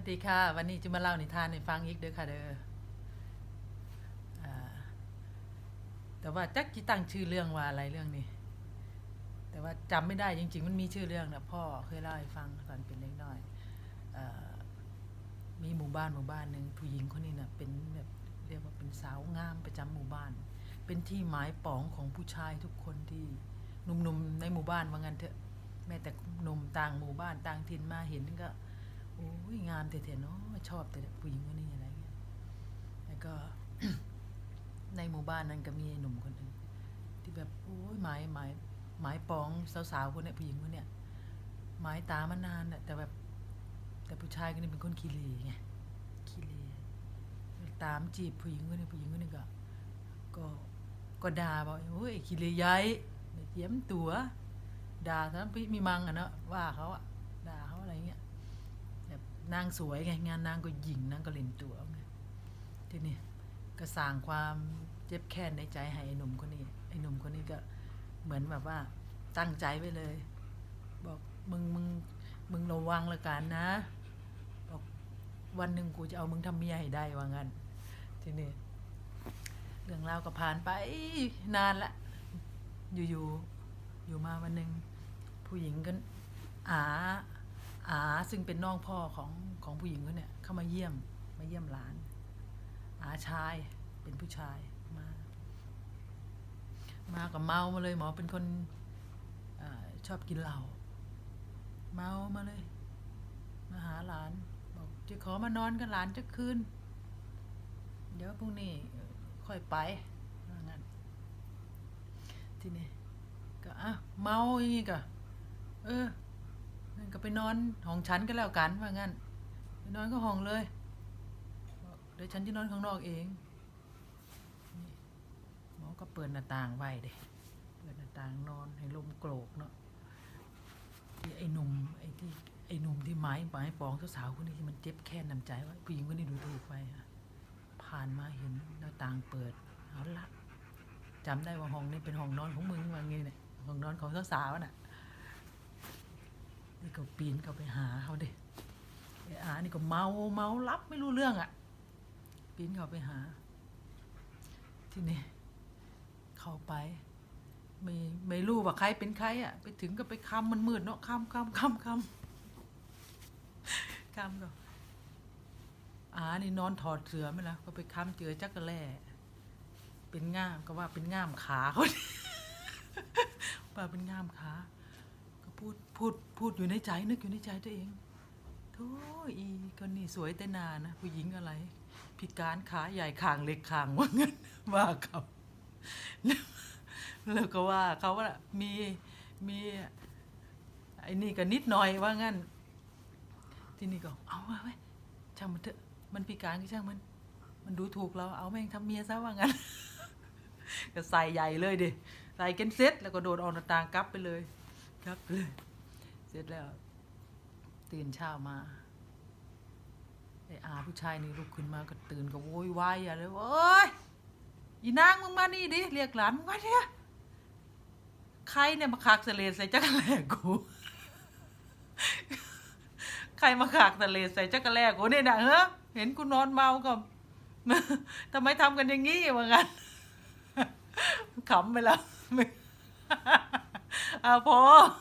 วัสดีค่ะ วันนี้จะมาเล่านิทานให้ฟังอีกเด้อค่ะเด้อแต่ว่าจักจิตั้งชื่อเรื่องว่าอะไรเรื่องนี้ แต่ว่าจำไม่ได้จริง ๆ มันมีชื่อเรื่องนะพ่อเคยเล่าให้ฟังตอนเป็นเล็กน้อยอมีหมู่บ้านหมู่บ้านหนึ่งผู้หญิงคนนี้น่ะเป็นแบบเรียกว่าเป็นสาวงามประจำหมู่บ้าน เป็นที่หมายปองของผู้ชายทุกคนที่หนุ่มๆในหมู่บ้านว่างั้นเถอะแม้แต่หนุ่มต่างหมู่บ้านต่างถิ่นมาเห็นก็ โอ้ยงามเท่ๆเนาะชอบแต่ผู้หญิงคนนี้อะไรเงี้ยแล้วก็ในหมู่บ้านนั้นก็มีหนุ่มคนหนึ่งที่แบบโอ้ยหมายหมายหมายปองสาวๆคนเนี้ยผู้หญิงคนเนี้ยหมายตามานานน่ะแต่แบบแต่ผู้ชายคนนี้เป็นคนขี้เหร่ไงขี้เหร่ตามจีบผู้หญิงคนนี้ผู้หญิงคนนี้ก็ ก็ก็ด่าบอกโอ้ยขี้เหร่ใหญ่ไม่เจียมตัวด่าทั้งพี่มีมังอะเนาะว่าเขาอะด่าเขาอะไรเงี้ย แบบ นางสวยไงงานนางก็หญิงนางก็เล่นตัวไงทีนี้ก็สร้างความเจ็บแค้นในใจให้ไอ้หนุ่มคนนี้ไอ้หนุ่มคนนี้ก็เหมือนแบบว่าตั้งใจไว้เลย บอกมึงมึงมึงระวังละกันนะ บอกวันหนึ่งกูจะเอามึงทำเมียให้ได้ว่างั้นทีนี้เรื่องราวก็ผ่านไปนานละอยู่ๆอยู่มาวันหนึ่งผู้หญิงก็อาอา ซึ่งเป็นน้องพ่อของของผู้หญิงคนเนี่ยเข้ามาเยี่ยมมาเยี่ยมหลานอาชายเป็นผู้ชายมา มากับเมามาเลยหมอเป็นคนอชอบกินเหล้าเมามาเลย มาหาหลานบอกจะขอมานอนกับหลานจะคืน เดี๋ยวพรุ่งนี้ค่อยไปว่างั้นทีนี้ก็อะเมาอย่างงี้ก็เออ นั่นก็ไปนอนห้องฉันก็แล้วกันว่างั้นไปนอนก็ห้องเลยเดี๋ยวฉันจะนอนข้างนอกเองหมอก็เปิดหน้าต่างไว้เด้เปิดหน้าต่างนอนให้ลมโกรกเนาะไอ้หนุ่มไอ้ที่ไอ้หนุ่มที่ไม้ไม้ปองสาวๆคนนี้ที่มันเจ็บแค้นน้ำใจว่าผู้หญิงคนนี้ดูถูกไปอะผ่านมาเห็นหน้าต่างเปิดเอาละจำได้ว่าห้องนี้เป็นห้องนอนของมึงว่างี้เนี่ยห้องนอนของสาวๆน่ะ นี่ก็ปีนเข้าไปหาเขาเด็ไอ้อานี่ก็เมาเมารับไม่รู้เรื่องอะ่ะ ปีนเข้าไปหา ที่นี่เข้าไป ไม่ไม่รู้ว่าใครเป็นใครอะ่ะ ไปถึงก็ไปคำมันมืดเนาะคำคำคำคำคำก็อานี่นอนถอดเสือไม่ละก็ไปค้ำเจือจักรแล่เป็นง่ามก็ว่าเป็นง่ามขาเขาว่าเป็นง่ามขา พูดพูดพูดอยู่ในใจนึกอยู่ในใจตัวเองโธ่อีคนนี้สวยแต่นานนะ ผู้หญิงอะไร พิการขาใหญ่ขางเล็กขางว่างั้นว่าเขาแล้วก็ว่าเขาว่ามีมีไอ้นี่ก็นิดหน่อยว่างั้น ที่นี่ก็เอาไว้ไว้ช่างมันเถอะมันพิการก็ช่างมัน มันดูถูกเราเอาแม่งทำเมียซะว่างั้นก็ใส่ใหญ่เลยดิใส่เกนเซ็ตแล้วก็โดดออกหน้าต่างกลับไปเลย ครับเลย เสร็จแล้ว ตื่นเช้ามาไอ้อาผู้ชายนี่ลุกขึ้นมาก็ตื่นก็โวยวายอย่าเลยโอ้ยอีนางมึงมานี่ดิเรียกหลานมึงมาเนี่ยใครเนี่ยมาขากเสลใส่จักรแลกูใครมาขากเสลใส่จักรแลกูเนี่ยนะเฮ้เห็นกูนอนเมาก็ทำไมทำกันอย่างงี้วะงั้นขำไปแล้ว 阿婆。